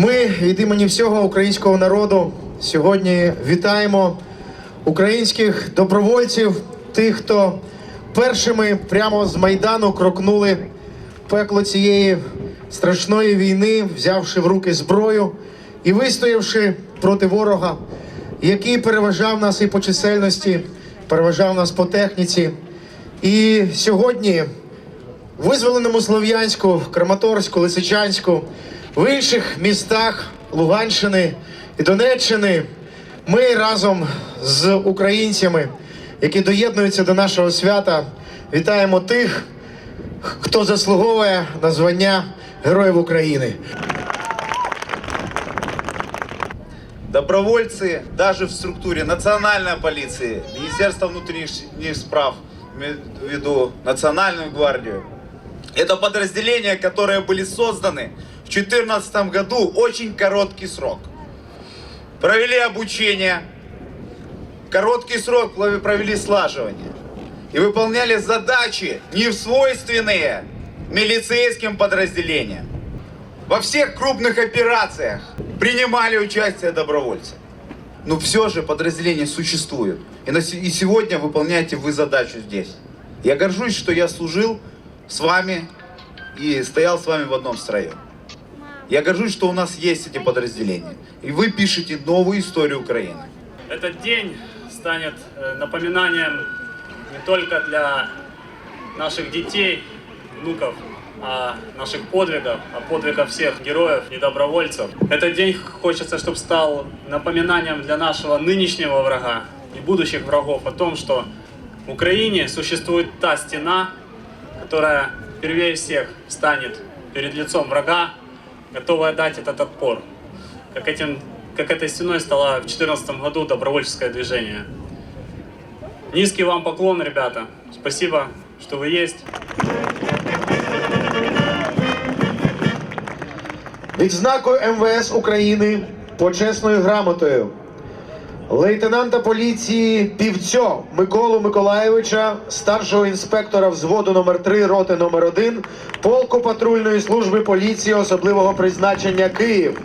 Ми від імені всього українського народу сьогодні вітаємо українських добровольців, тих, хто першими прямо з майдану крокнули пекло цієї страшної війни, взявши в руки зброю і вистоявши проти ворога, який переважав нас і по чисельності, переважав нас по техніці. І сьогодні визволеному Слов'янську, Краматорську, Лисичанську, в інших містах Луганщини і Донеччини ми разом з українцями, які доєднуються до нашого свята, вітаємо тих, хто заслуговує на звання Героїв України. Добровольцы даже в структуре национальной полиции, Министерства внутренних справ, имею в виду Национальную гвардию. Это подразделения, которые были созданы в 2014 году очень короткий срок. Провели обучение, короткий срок провели слаживание. И выполняли задачи, не свойственные милицейским подразделениям. Во всех крупных операциях принимали участие добровольцы. Но все же подразделения существуют. И, на и сегодня выполняете вы задачу здесь. Я горжусь, что я служил с вами и стоял с вами в одном строю. Я горжусь, что у нас есть эти подразделения. И вы пишете новую историю Украины. Этот день станет э, напоминанием не только для наших детей, внуков, о наших подвигов, о подвигах всех героев и добровольцев. Этот день хочется, чтобы стал напоминанием для нашего нынешнего врага и будущих врагов о том, что в Украине существует та стена, которая первее всех станет перед лицом врага, готовая дать этот отпор. Как, этим, как этой стеной стало в 2014 году добровольческое движение. Низкий вам поклон, ребята. Спасибо, что вы есть. Відзнакою МВС України почесною грамотою лейтенанта поліції Півцьо Миколу Миколаєвича, старшого інспектора взводу номер 3 роти номер 1 полку патрульної служби поліції особливого призначення Київ.